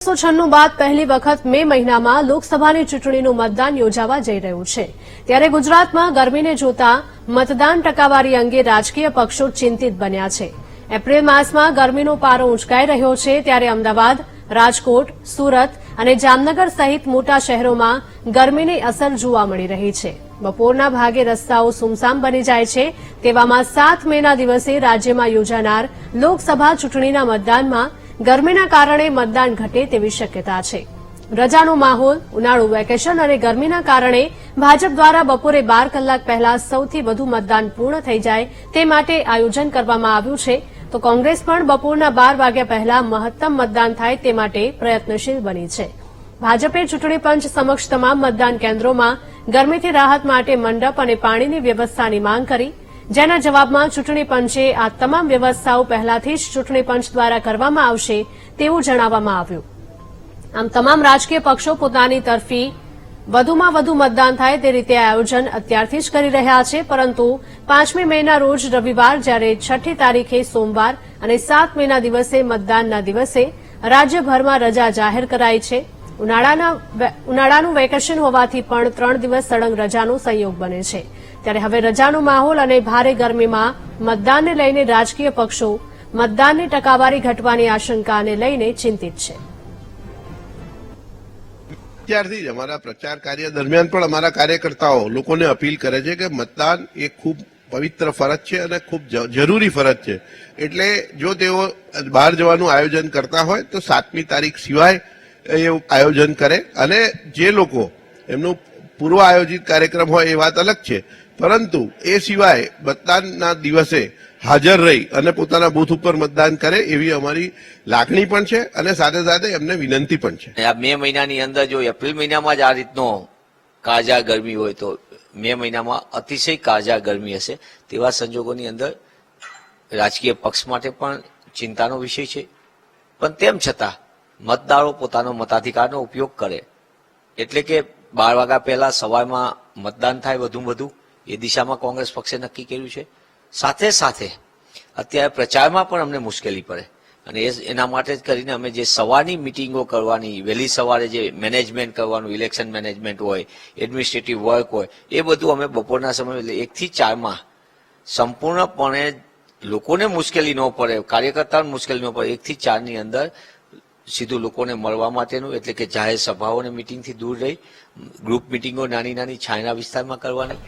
એકસો છન્નું બાદ પહેલી વખત મે મહિનામાં લોકસભાની ચૂંટણીનું મતદાન યોજાવા જઈ રહ્યું છે. ત્યારે ગુજરાતમાં ગરમીને જોતા મતદાન ટકાવારી અંગે રાજકીય પક્ષો ચિંતિત બન્યા છે. એપ્રિલ માસમાં ગરમીનો પારો ઉંચકાઈ રહ્યો છે ત્યારે અમદાવાદ, રાજકોટ, સુરત અને જામનગર સહિત મોટા શહેરોમાં ગરમીની અસર જોવા મળી રહી છે. બપોરના ભાગે રસ્તાઓ સુમસામ બની જાય છે. તેવામાં સાત મેના દિવસે રાજ્યમાં યોજાનાર લોકસભા ચૂંટણીના મતદાનમાં ગરમીના કારણે મતદાન ઘટે તેવી શક્યતા છે. રજાનો માહોલ, ઉનાળુ વેકેશન અને ગરમીના કારણે ભાજપ દ્વારા બપોરે બાર કલાક પહેલા સૌથી વધુ મતદાન પૂર્ણ થઈ જાય તે માટે આયોજન કરવામાં આવ્યું છે. તો કોંગ્રેસ પણ બપોરના બાર વાગ્યા પહેલા મહત્તમ મતદાન થાય તે માટે પ્રયત્નશીલ બની છે. ભાજપે ચૂંટણી પંચ સમક્ષ તમામ મતદાન કેન્દ્રોમાં ગરમીથી રાહત માટે મંડપ અને પાણીની વ્યવસ્થાની માંગ કરી જેના જવાબમાં ચૂંટણી પંચે આ તમામ વ્યવસ્થાઓ પહેલાથી જ ચૂંટણી પંચ દ્વારા કરવામાં આવશે તેવું જણાવવામાં આવ્યું. આમ તમામ રાજકીય પક્ષો પોતાની તરફી વધુમાં વધુ મતદાન થાય તે રીતે આયોજન અત્યારથી જ કરી રહ્યા છે, પરંતુ પાંચમી મેના રોજ રવિવાર જ્યારે છઠ્ઠી તારીખે સોમવાર અને સાત મેના દિવસે મતદાનના દિવસે રાજ્યભરમાં રજા જાહેર કરાઈ છે. ઉનાળાના ઉનાળાનું વેકેશન હોવાથી પણ ત્રણ દિવસ સળંગ રજાનો સંયોગ બને છે. ત્યારે હવે રજાનો માહોલ અને ભારે ગરમીમાં મતદાનને લઈને રાજકીય પક્ષો મતદાનની ટકાવારી ઘટવાની આશંકાને લઈને ચિંતિત છે. ત્યારથી જ અમારા પ્રચાર કાર્ય દરમિયાન પણ અમારા કાર્યકર્તાઓ લોકોને અપીલ કરે છે કે મતદાન એ ખૂબ પવિત્ર ફરજ છે અને ખૂબ જરૂરી ફરજ છે. એટલે જો તેઓ બહાર જવાનું આયોજન કરતા હોય તો સાતમી તારીખ સિવાય એવું આયોજન કરે. અને જે લોકો એમનું પૂર્વ આયોજિત કાર્યક્રમ હોય એ વાત અલગ છે. પરંતુ એ સિવાય મતદાનના દિવસે હાજર રહી અને પોતાના બૂથ ઉપર મતદાન કરે એવી અમારી લાગણી પણ છે અને સાથે સાથે એમને વિનંતી પણ છે. આ મે મહિનાની અંદર જો એપ્રિલ મહિનામાં જ આ રીતનો કાજા ગરમી હોય તો મે મહિનામાં અતિશય કાજા ગરમી હશે તેવા સંજોગોની અંદર રાજકીય પક્ષ માટે પણ ચિંતાનો વિષય છે. પણ તેમ છતાં મતદારો પોતાનો મતાધિકારનો ઉપયોગ કરે. એટલે કે બાર વાગ્યા પહેલા સવારમાં મતદાન થાય વધુ વધુ, એ દિશામાં કોંગ્રેસ પક્ષે નક્કી કર્યું છે. સાથે સાથે અત્યારે પ્રચારમાં પણ અમને મુશ્કેલી પડે. અને એ એના માટે જ કરીને અમે જે સવારની મિટિંગો કરવાની, વહેલી સવારે જે મેનેજમેન્ટ કરવાનું, ઇલેક્શન મેનેજમેન્ટ હોય, એડમિનિસ્ટ્રેટિવ વર્ક હોય, એ બધું અમે બપોરના સમયે એકથી ચારમાં સંપૂર્ણપણે લોકોને મુશ્કેલી ન પડે, કાર્યકર્તાઓને મુશ્કેલી ન પડે, એકથી ચારની અંદર સીધું લોકોને મળવા માટેનું, એટલે કે જાહેર સભાઓ અને મિટિંગથી દૂર રહી ગ્રુપ મિટિંગો નાની નાની છાયના વિસ્તારમાં કરવાની.